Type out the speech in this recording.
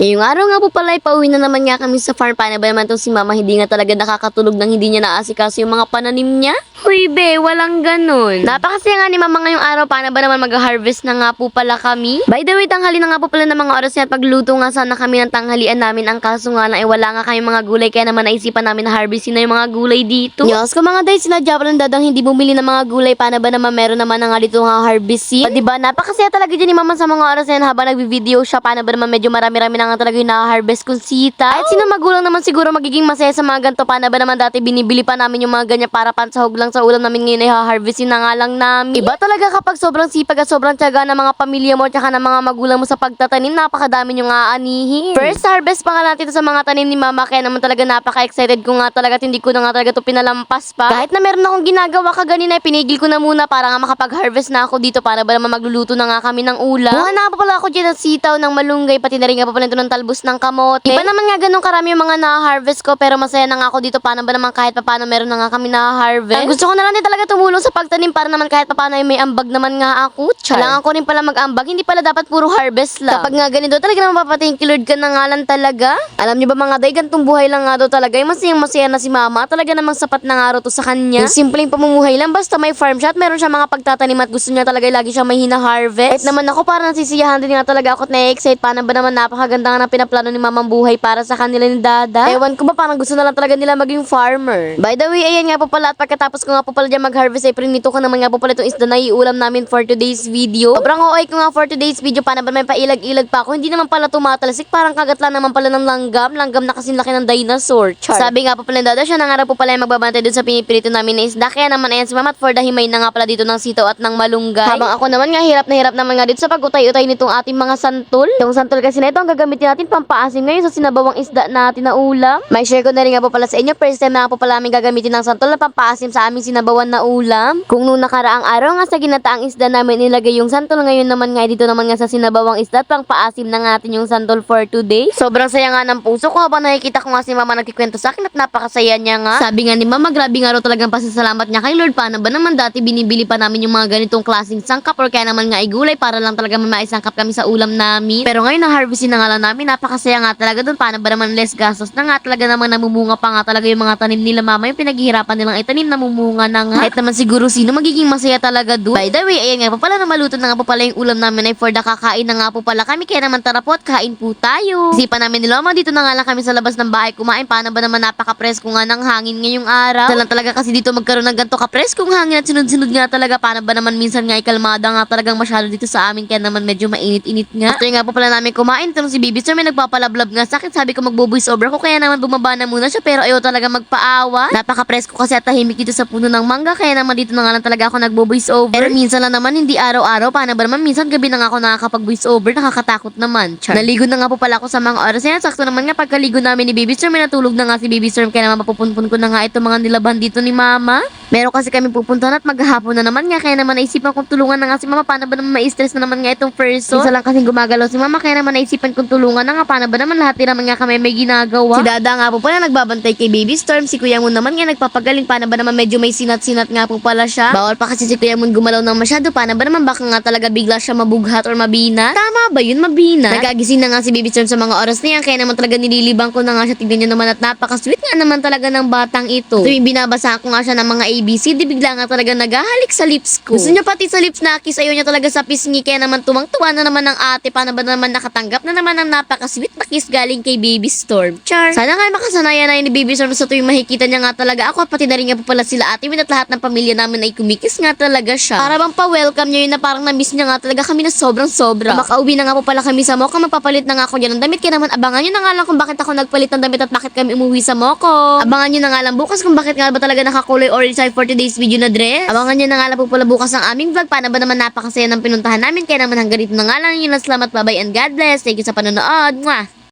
Ngayong araw nga po pala, pauwi na naman nga kami sa farm. Paano ba naman itong si mama hindi nga talaga nakakatulog nang hindi niya naasikaso yung mga pananim niya? Huy be, walang ganun. Napakasaya nga ni mama ngayong araw, paano ba naman mag-harvest na nga po pala kami? By the way, tanghali na nga po pala ng mga oras niya at pagluto nga sana kami ng tanghalian namin. Ang kaso nga na, eh, wala nga kami mga gulay, kaya naman naisipan namin na harvestin na yung mga gulay dito. Yes, ko mga day, sinadya pa lang dadang hindi bumili ng mga gulay, paano ba naman meron naman na nga dito nga harvestin? Diba, napakasaya talaga dyan ni mama sa mga oras na yan habang nagvi-video siya, paano ba naman medyo marami-rami na nga talaga yung na-harvest kong sita. At sino magulang naman siguro magiging masaya sa mga ganito, paano ba naman dati binibili pa namin yung mga ganyan para pansahog lang sa ulam namin ngayon ay ha-harvestin na nga lang namin. Iba talaga kapag sobrang sipag at sobrang tiyaga ng mga pamilya mo at ng mga magulang mo sa pagtatanim, napakadami nyo nga aanihin. First harvest pa nga natin sa mga tanim ni mama, kaya naman talaga napaka-excited ko nga talaga at hindi ko na nga talaga ito pinalampas pa. Kahit na meron akong ginagawa kaganina, pinigil ko na muna para nga makapag-harvest na ako dito para ba naman magluluto na nga kami ng ulam. Buha na pa pala ako dyan ng sitaw, ng malunggay, pati na rin nga pa pala ito ng talbos ng kamote. Iba naman nga ganun karami yung mga na-harvest ko, pero masaya na nga ako dito. Paano ba naman kahit pa paano meron na nga kami na-harvest? Gusto ko na lang din talaga tumulong sa pagtanim para naman kahit pa paano ay may ambag naman nga ako. Char. Kailangan ko rin pala mag-ambag, hindi pala dapat puro harvest lang. Kapag nga ganito, talaga naman papating kilord ka na nga lang talaga. Alam niyo ba mga day, gantong buhay lang nga daw talaga. Yung masayang masaya na si mama, talaga namang sapat na nga to sa kanya. Yung simpleng pamumuhay lang, basta may farm siya at meron siya mga pagtatanim at gusto niya talaga lagi siya may hina-harvest. Kahit naman ako parang nasisiyahan din nga talaga ako at na-excite. Paano ba naman napakaganda nga na pinaplano ni mamang buhay para sa kanila ni Dada? Ewan ko ba parang gusto na lang talaga nila maging farmer. By the way, ayan nga po pala at pagkatapos ko nga po pala dyan mag-harvest ay prinito ko naman nga po pala itong isda na iulam namin for today's video. Sobrang OA ko nga for today's video. Paano ba may pailag-ilag pa ako? Hindi naman pala tumatalsik. Parang kagat lang naman pala ng langgam. Langgam na kasing laki ng dinosaur. Char. Sabi nga po pala ni Dada, siya na nga po pala yung magbabantay dun sa pinipirito namin na isda. Kaya naman ayan si Mama at for the himay na nga pala dito ng sitaw at ng malunggay. Habang ako naman nga hirap na hirap naman nga dito sa pag-utay-utay nitong ating mga santol. Yung santol kasi na ito ang gagamitin natin pampaasim ngayon sa sinabawang isda natin na ulam. May share ko na rin nga po pala sa inyo. First time na po pala namin gagamitin ng santol na pampaasim sa aming sinabawan na ulam. Kung nung nakaraang araw nga sa ginataang isda namin nilagay yung santol, ngayon naman nga dito naman nga sa sinabawang isda at pangpaasim na natin yung santol for today. Sobrang saya nga ng puso ko habang nakikita ko nga si mama nagkikwento sa akin at napakasaya niya nga. Sabi nga ni mama, grabe nga raw talagang pasasalamat niya kay Lord. Paano ba naman dati binibili pa namin yung mga ganitong klaseng sangkap or kaya naman nga igulay para lang talaga may maisangkap kami sa ulam namin. Pero ngayon na-harvestin na nga lang namin, napakasaya nga talaga doon. Paano ba naman less gastos na nga talaga naman namumunga pa nga talaga yung mga tanim nila mama. Yung pinaghihirapan nilang itanim, namumunga na nga. Kahit naman siguro sino magiging masaya talaga doon. By the way, ayan nga po pala na maluto na nga po pala yung ulam namin ay for the kakain na nga po pala kami. Kaya naman tara po at kain po tayo. Isipan namin nila mama, dito na nga lang kami sa labas ng bahay kumain. Paano ba naman napaka-presko nga ng hangin ngayong araw? Sa lang talaga kasi dito magkaroon ng ganito ka-preskong hangin at sunod-sunod nga talaga. Paano ba naman minsan nga ay kalmada nga talagang masyado dito sa amin. Kaya naman medyo mainit-init nga. After nga po pala namin kumain, itong si Baby Sir may nagpapalablab nga sa akin. Sabi ko magbo-voice over ko kaya naman bumaba na muna siya pero ayaw talaga magpaawa. Napaka-presko kasi at tahimik dito sa puno ng mangga kaya naman dito na nga lang talaga ako nagbo-voice over. Pero minsan lang naman hindi araw-araw. Paano ba naman minsan gabi na nga ako nakakapag-voice over. Nakakatakot naman. Char. Naligo na nga po pala ako sa mga oras yan. Sakto naman nga pagkaligo namin ni Baby Storm, may natulog na nga si Baby Storm kaya naman mapupunpun ko na nga itong mga nilaban dito ni Mama. Meron kasi kami pupuntahan at maghahapon na naman nga kaya naman naisipan kong tulungan na nga si Mama paano ba naman ma-stress na naman nga itong person. Isa lang kasing gumagalaw si Mama kaya naman naisipan kong tulungan na nga paano ba naman lahat naman nga kami may ginagawa. Si Dada nga po pala nagbabantay kay Baby Storm. Si Kuya Moon naman nga nagpapagaling paano ba naman medyo may sinat-sinat nga po pala siya. Bawal pa kasi si Kuya Moon gumalaw ng masyado paano ba naman baka nga talaga bigla siya mabughat or mabina. Tama ba yun mabina? Nagagising na nga si Baby Storm sa mga oras na yan kaya naman talaga nililibang ko na nga siya tignan niyo naman at napaka-sweet nga naman talaga ng batang ito. Tuwing binabasa ko nga siya ng mga ABC, di bigla nga talaga nagahalik sa lips ko. Gusto niya pati sa lips na kiss, ayaw niya talaga sa pisngi, kaya naman tuwang-tuwa na naman ng ate, paano ba naman nakatanggap na naman ng napaka-sweet na kiss galing kay Baby Storm. Char. Sana nga makasanayan na ni Baby Storm sa tuwing makikita niya nga talaga ako, at pati na rin nga po pala sila ate, at lahat ng pamilya namin ay kumikis nga talaga siya. Para bang pa-welcome niya yun na parang na-miss niya nga talaga kami na sobrang sobra. Makauwi na nga po pala kami sa Mocha, magpapalit na nga ako dyan ng damit, kaya naman abangan niyo na nga lang kung bakit ako nagpalit ng damit at bakit kami umuwi sa Moco. Abangan niyo na nga lang bukas kung bakit nga ba talaga nakakulay orange side for today's video na dress. Abangan niyo na nga lang po pala bukas ang aming vlog. Paano ba naman napakasaya ng pinuntahan namin. Kaya naman hanggang dito na nga lang. Yun salamat. Bye-bye and God bless. Thank you sa panonood. Mwah!